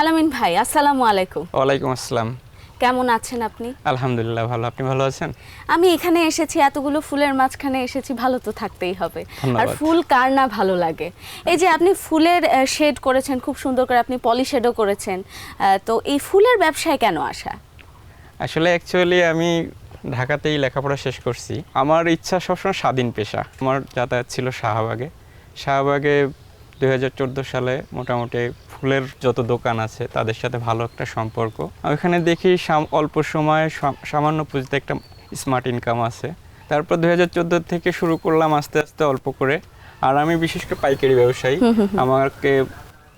আলামিন ভাই আসসালামু আলাইকুম। ওয়ালাইকুম আসসালাম। কেমন আছেন আপনি? আলহামদুলিল্লাহ ভালো। আপনি ভালো আছেন? আমি এখানে এসেছি এতগুলো ফুলের মাঝখানে এসেছি ভালো তো থাকতেই হবে। আর ফুল কার না ভালো লাগে? এই যে আপনি ফুলের শেড করেছেন খুব সুন্দর করে আপনি পলিশেডও করেছেন তো এই ফুলের ব্যবসায় কেন আসা? আসলে অ্যাকচুয়ালি আমি ঢাকাতেই লেখাপড়া শেষ করছি। আমার ইচ্ছা সবসময় স্বাধীন পেশা। আমার যাতায়াত ছিল শাহবাগে। শাহবাগে দুই হাজার চোদ্দ সালে মোটামুটি ফুলের যত দোকান আছে তাদের সাথে ভালো একটা সম্পর্ক। ওইখানে দেখি সাম- অল্প সময়ে সামান্য পুঁজিতে একটা স্মার্ট ইনকাম আছে। তারপর দু হাজার চোদ্দ থেকে শুরু করলাম আস্তে আস্তে অল্প করে। আর আমি বিশেষ করে পাইকারি ব্যবসায়ী। আমাকে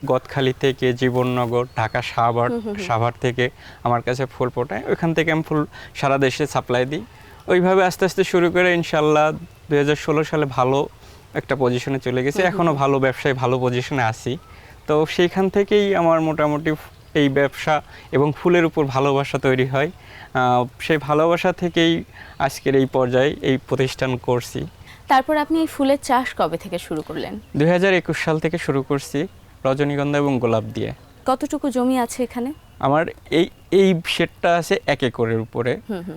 গদখালি থেকে জীবননগর ঢাকা সাভার সাভার থেকে আমার কাছে ফুল পোটায়। ওইখান থেকে আমি ফুল সারা দেশে সাপ্লাই দিই। ওইভাবে আস্তে আস্তে শুরু করে ইনশাল্লাহ দু হাজার ষোলো সালে ভালো একটা পজিশনে চলে গেছে। এখনও ভালো ব্যবসায় ভালো পজিশনে আছি। তো সেইখান থেকেই আমার মোটামুটি এই ব্যবসা এবং ফুলের উপর ভালোবাসা তৈরি হয়। সেই ভালোবাসা থেকেই আজকের এই পর্যায়ে এই প্রতিষ্ঠান করছি। তারপর আপনি এই ফুলের চাষ কবে থেকে শুরু করলেন? দু হাজার একুশ সাল থেকে শুরু করছি রজনীগন্ধা এবং গোলাপ দিয়ে। কতটুকু জমি আছে এখানে? আমার এই এই শেডটা আছে এক একরের উপরে।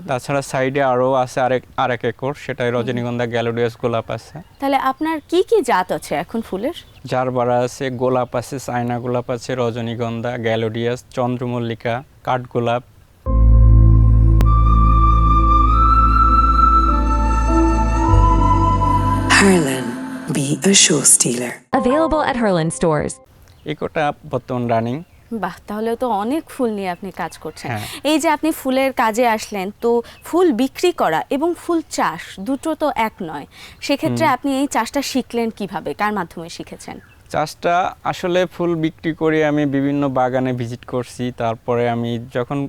তাছাড়া সাইডে আরও আছে আরেক আর এক একর সেটাই রজনীগন্ধা গ্যালোডিয়াস গোলাপ আছে। তাহলে আপনার কি কি জাত আছে এখন ফুলের? জারবারা আছে গোলাপ আছে চায়না গোলাপ আছে রজনীগন্ধা গ্যালোডিয়াস চন্দ্রমল্লিকা কাঠগোলাপ Harlan, be a show stealer. Available at Herland stores. ইকোটা বর্তমান রানিং বাহ তাহলে তো অনেক ফুল নিয়ে আপনি কাজ করছেন। হ্যাঁ। এই যে আপনি ফুলের কাজে আসলেন তো ফুল বিক্রি করা এবং ফুল চাষ দুটো তো এক নয়। সেক্ষেত্রে আপনি এই চাষটা শিখলেন কীভাবে? কার মাধ্যমে শিখেছেন? চাষটা আসলে ফুল বিক্রি করে আমি বিভিন্ন বাগানে ভিজিট করছি। তারপরে আমি যখন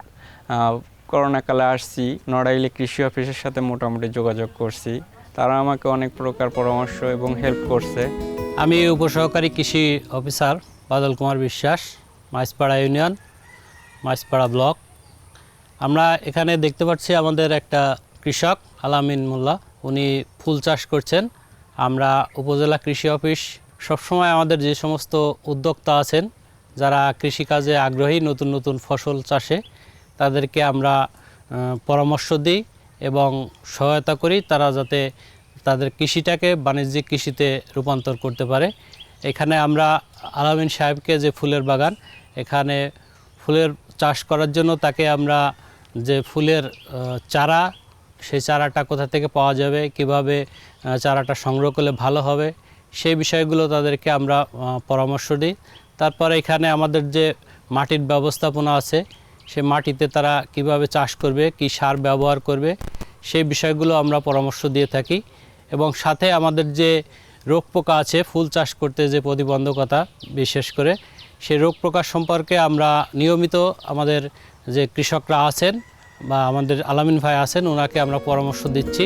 করোনাকালে আসছি নড়াইলে কৃষি অফিসের সাথে মোটামুটি যোগাযোগ করছি। তারা আমাকে অনেক প্রকার পরামর্শ এবং হেল্প করছে। আমি উপসহকারী কৃষি officer Badal Kumar Biswas. Maispara union, Maispara block. আমরা এখানে দেখতে পাচ্ছি আমাদের একটা কৃষক, আলামিন মোল্লা। উনি ফুল চাষ করছেন। আমরা উপজেলা কৃষি অফিস, সবসময় আমাদের যে সমস্ত উদ্যোক্তা আছেন, যারা কৃষিকাজে আগ্রহী, নতুন নতুন ফসল চাষে, তাদেরকে আমরা পরামর্শ দিই এবং সহায়তা করি। তারা যাতে তাদের কৃষিটাকে বাণিজ্যিক কৃষিতে রূপান্তর করতে পারে। এখানে আমরা আলামিন সাহেবকে যে ফুলের বাগান এখানে ফুলের চাষ করার জন্য তাকে আমরা যে ফুলের চারা, সেই চারাটা কোথা থেকে পাওয়া যাবে, কীভাবে চারাটা সংগ্রহ করলে ভালো হবে, সেই বিষয়গুলো তাদেরকে আমরা পরামর্শ দিই। তারপরে এখানে আমাদের যে মাটির ব্যবস্থাপনা আছে সে মাটিতে তারা কীভাবে চাষ করবে, কি সার ব্যবহার করবে, সেই বিষয়গুলো আমরা পরামর্শ দিয়ে থাকি। এবং সাথে আমাদের যে রোগ পোকা আছে, ফুল চাষ করতে যে প্রতিবন্ধকতা, বিশেষ করে সেই রোগ প্রকাশ সম্পর্কে আমরা নিয়মিত আমাদের যে কৃষকরা আছেন বা আমাদের আলামিন ভাই আছেন ওনাকে আমরা পরামর্শ দিচ্ছি।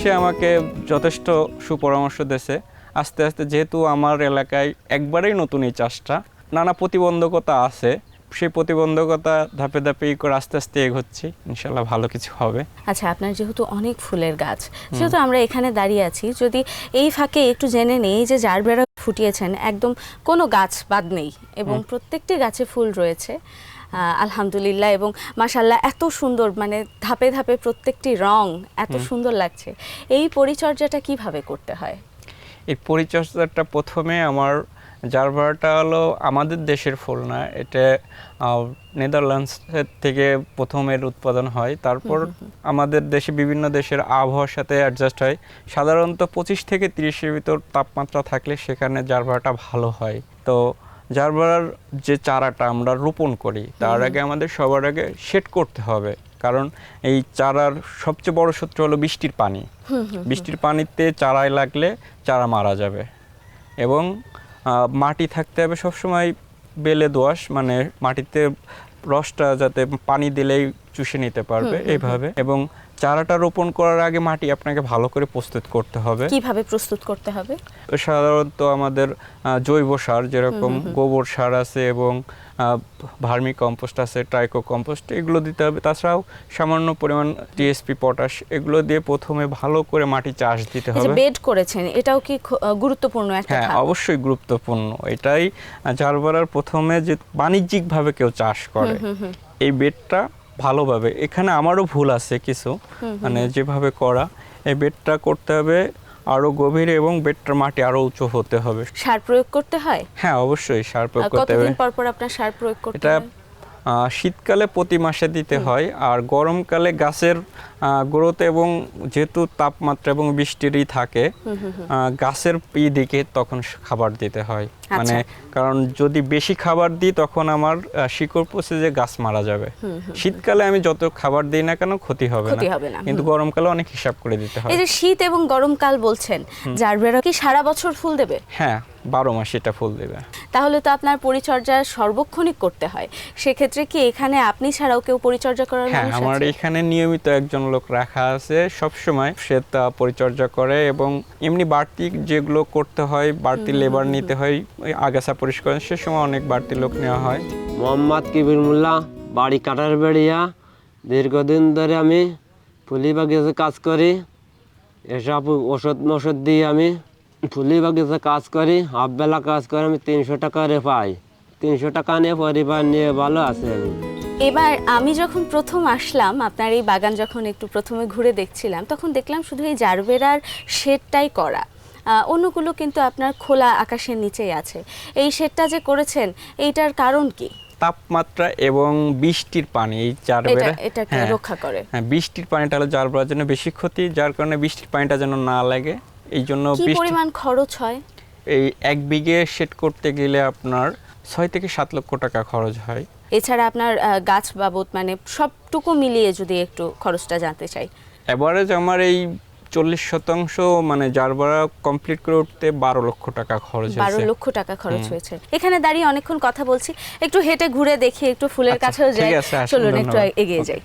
সে আমাকে যথেষ্ট সুপরামর্শ দিয়েছে। আস্তে আস্তে যেহেতু আমার এলাকায় একবারেই নতুন এই চাষটা নানা প্রতিবন্ধকতা আছে। সেই প্রতিবন্ধকতা ধাপে ধাপে ই করে আস্তে আস্তে এগোচ্ছি। ইনশাল্লাহ ভালো কিছু হবে। আচ্ছা আপনার যেহেতু অনেক ফুলের গাছ যেহেতু আমরা এখানে দাঁড়িয়ে আছি। যদি এই ফাঁকে একটু জেনে নেই যে যার বেড়া ফুটিয়েছেন একদম কোনো গাছ বাদ নেই এবং প্রত্যেকটি গাছে ফুল রয়েছে আলহামদুলিল্লাহ এবং মাসাল্লাহ এত সুন্দর মানে ধাপে ধাপে প্রত্যেকটি রং এত সুন্দর লাগছে। এই পরিচর্যাটা কীভাবে করতে হয়? এই পরিচর্যাটা প্রথমে আমার জারবারটা হলো আমাদের দেশের ফুল না এটা নেদারল্যান্ডসের থেকে প্রথমের উৎপাদন হয়। তারপর আমাদের দেশে বিভিন্ন দেশের আবহাওয়ার সাথে অ্যাডজাস্ট হয়। সাধারণত পঁচিশ থেকে তিরিশের ভিতর তাপমাত্রা থাকলে সেখানে জারবারটা ভালো হয়। তো জারবারার যে চারাটা আমরা রোপণ করি তার আগে আমাদের সবার আগে সেট করতে হবে। কারণ এই চারার সবচেয়ে বড় শত্রু হলো বৃষ্টির পানি। বৃষ্টির পানিতে চারায় লাগলে চারা মারা যাবে। এবং মাটি থাকতে হবে সবসময় বেলে দোয়াশ মানে মাটিতে রসটা যাতে পানি দিলেই চুষে নিতে পারবে এইভাবে এবং চারাটা রোপণ করার আগে মাটি আপনাকে ভালো করে প্রস্তুত করতে হবে। কীভাবে প্রস্তুত করতে হবে? সাধারণত আমাদের জৈব সার যেরকম গোবর সার আছে এবং ভার্মি কম্পোস্ট আছে ট্রাইকো কম্পোস্ট এগুলো দিতে হবে। তাছাড়াও সামান্য পরিমাণ টিএসপি পটাশ এগুলো দিয়ে প্রথমে ভালো করে মাটি চাষ দিতে হবে। বেড করেছেন এটাও কি গুরুত্বপূর্ণ একটা হ্যাঁ অবশ্যই গুরুত্বপূর্ণ। এটাই জারবারার প্রথমে যে বাণিজ্যিকভাবে কেউ চাষ করে এই বেডটা ভালোভাবে। এখানে আমারও ভুল আছে কিছু। মানে যেভাবে করা এই বেডটা করতে হবে আরও গভীর এবং বেডটার মাটি আরও উঁচু হতে হবে। সার প্রয়োগ করতে হয়? হ্যাঁ অবশ্যই সার প্রয়োগ করতে হবে। কতদিন পর পর আপনার সার প্রয়োগ করতে হয়? আহ, শীতকালে প্রতি মাসে দিতে হয় আর গরমকালে গাছের গ্রোথ এবং যেহেতু তাপমাত্রা এবং বৃষ্টিরই থাকে গাছের ই দিকে তখন খাবার দিতে হয়। মানে কারণ যদি বেশি খাবার দিই তখন আমার শিকড় পচে যে গাছ মারা যাবে। শীতকালে আমি যত খাবার দিই না কেন ক্ষতি হবে না। হবে না, কিন্তু গরমকালে অনেক হিসাব করে দিতে হয়। এই যে শীত এবং গরমকাল বলছেন জারবেরা কি সারা বছর ফুল দেবে? হ্যাঁ। বারো মাস এটা ফুল দেবে। তাহলে তো আপনার পরিচর্যা সর্বক্ষণিক করতে হয়। সেক্ষেত্রে কি এখানে আপনি ছাড়াও কেউ পরিচর্যা করার হ্যাঁ আমার এখানে নিয়মিত একজন লোক রাখা আছে। সব সময় সে তা পরিচর্যা করে এবং এমনি বাড়তি যেগুলো করতে হয় বাড়তি লেবার নিতে হয় ওই আগাছা পরিষ্কার সে সময় অনেক বাড়তি লোক নেওয়া হয়। মোহাম্মদ কিবির মোল্লা বাড়ি কাটার বেড়িয়া দীর্ঘদিন ধরে আমি ফুলি বাগিচে কাজ করি এসব ওষুধ মষুধ দিয়ে আমি। ফুলি বাগিচে কাজ করি হাফবেলা কাজ করে আমি তিনশো টাকা রে পাই। তিনশো টাকা নিয়ে পরিবার নিয়ে ভালো আছি আমি। এবার আমি যখন প্রথম আসলাম আপনার এই বাগান যখন একটু প্রথমে ঘুরে দেখছিলাম তখন দেখলাম শুধু এই জারবেরার শেডটাই করা। আহ, অন্যগুলো কিন্তু আপনার খোলা আকাশের নিচেই আছে। এই শেডটা যে করেছেন এইটার কারণ কি? তাপমাত্রা এবং বৃষ্টির পানি এই বেড়া এটাকে হ্যাঁ, রক্ষা করে। হ্যাঁ বৃষ্টির পানিটা হলো জার বেড়ার জন্য বেশি ক্ষতি যার কারণে বৃষ্টির পানিটা যেন না লাগে। এই জন্য কি পরিমাণ খরচ হয়? এই এক বিঘে সেট করতে গেলে আপনার ছয় থেকে সাত লক্ষ টাকা খরচ হয়। এছাড়া আপনার গাছ বাবদ মানে সবটুকু মিলিয়ে যদি একটু খরচটা জানতে চাই। এভারেজ আমার এই চল্লিশ শতাংশ মানে জারবারা কমপ্লিট করে উঠতে বারো লক্ষ টাকা খরচ বারো লক্ষ টাকা খরচ হয়েছে। এখানে দাঁড়িয়ে অনেকক্ষণ কথা বলছি। একটু হেঁটে ঘুরে দেখি একটু ফুলের আচ্ছা, কাছেও যাই। চলুন একটু এগিয়ে যাই।